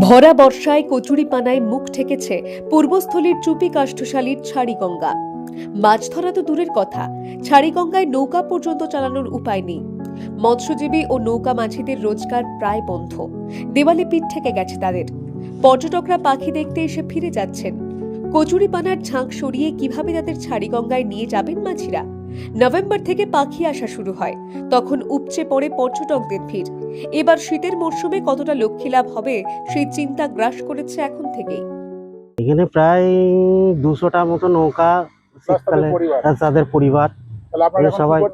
ভরা বর্ষায় কচুরিপানায় মুখ ঠেকেছে পূর্বস্থলীর চুপি কাষ্ঠশালীর ছাড়িগঙ্গা। মাছ ধরা তো দূরের কথা, ছাড়িগঙ্গায় নৌকা পর্যন্ত চালানোর উপায় নেই। মৎস্যজীবী ও নৌকা মাঝিদের রোজগার প্রায় বন্ধ। দেওয়ালে পিঠ থেকে গেছে তাদের। পর্যটকরা পাখি দেখতে এসে ফিরে যাচ্ছেন। কচুরিপানার ঝাঁক সরিয়ে কীভাবে তাদের ছাড়িগঙ্গায় নিয়ে যাবেন মাঝিরা? নভেম্বর থেকে পাখি আসা শুরু হয়। তখন উপচে পড়ে পর্যটকদের ভিড়। এবার শীতের মরশুমে কতটা লক্ষ্মী লাভ হবে সেই চিন্তা গ্রাস করেছে এখন থেকেই। এখানে প্রায় দুশোটা মতো নৌকা শীতকালে পরিবার। তাদের পরিবার। সবাই-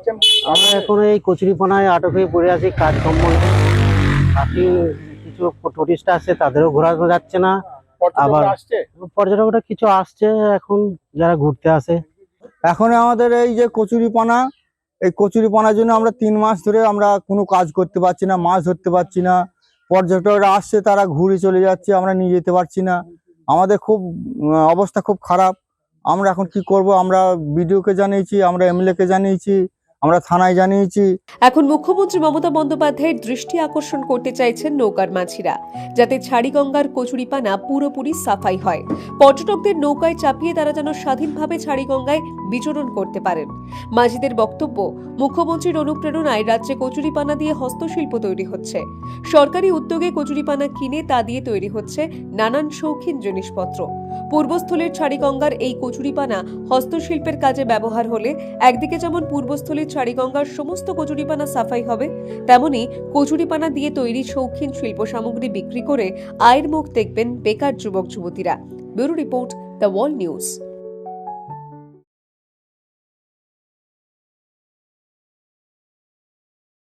আমরা এখন এই কচুরিপানায় আটক হয়ে পড়ে আছি কাজকর্ম নেই। বাকি কিছু টুরিস্ট আসছে তাদেরও ঘোরানো যাচ্ছে না। আবার- আসছে? পর্যটকরা কিছু আসছে এখন যারা ঘুরতে আসে। এখন আমাদের এই যে কচুরিপানা, এই কচুরিপানার জন্য আমরা তিন মাস ধরে আমরা কোনো কাজ করতে পারছি না, মাছ ধরতে পারছি না। পর্যটকরা আসছে, তারা ঘুরে চলে যাচ্ছে, আমরা নিয়ে যেতে পারছি না। আমাদের খুব অবস্থা খুব খারাপ। আমরা এখন কি করব? আমরা বিডিওকে জানিয়েছি, আমরা এমএলএ কে জানিয়েছি, আমরা থানায় জানিয়েছি। এখন মুখ্যমন্ত্রী মমতা বন্দ্যোপাধ্যায়ের দৃষ্টি আকর্ষণ করতে চাইছেন নৌকার মাঝিরা, যাতে ছাড়িগঙ্গার কচুরিপানা পুরোপুরি সাফাই হয়। পর্যটকদের নৌকায় চাপিয়ে তারা যেন স্বাধীনভাবে ছাড়িগঙ্গায় বিচরণ করতে পারেন। মাঝিদের বক্তব্য, মুখ্যমন্ত্রীর অনুপ্রেরণায় রাজ্যে কচুরিপানা দিয়ে হস্তশিল্প তৈরি হচ্ছে। সরকারি উদ্যোগে কচুরিপানা কিনে তা দিয়ে তৈরি হচ্ছে নানান শৌখিন জিনিসপত্র। পূর্বস্থলীর ছাড়িগঙ্গার এই কচুরিপানা হস্তশিল্পের কাজে ব্যবহার হলে একদিকে যেমন পূর্বস্থলীর ছাড়িগঙ্গার সমস্ত কচুরিপানা সাফাই হবে, তেমনি কচুরিপানা দিয়ে তৈরি শৌখিন শিল্প সামগ্রী বিক্রি করে আয়ের মুখ দেখবেন বেকার যুবক যুবতীরা bureau report the world news.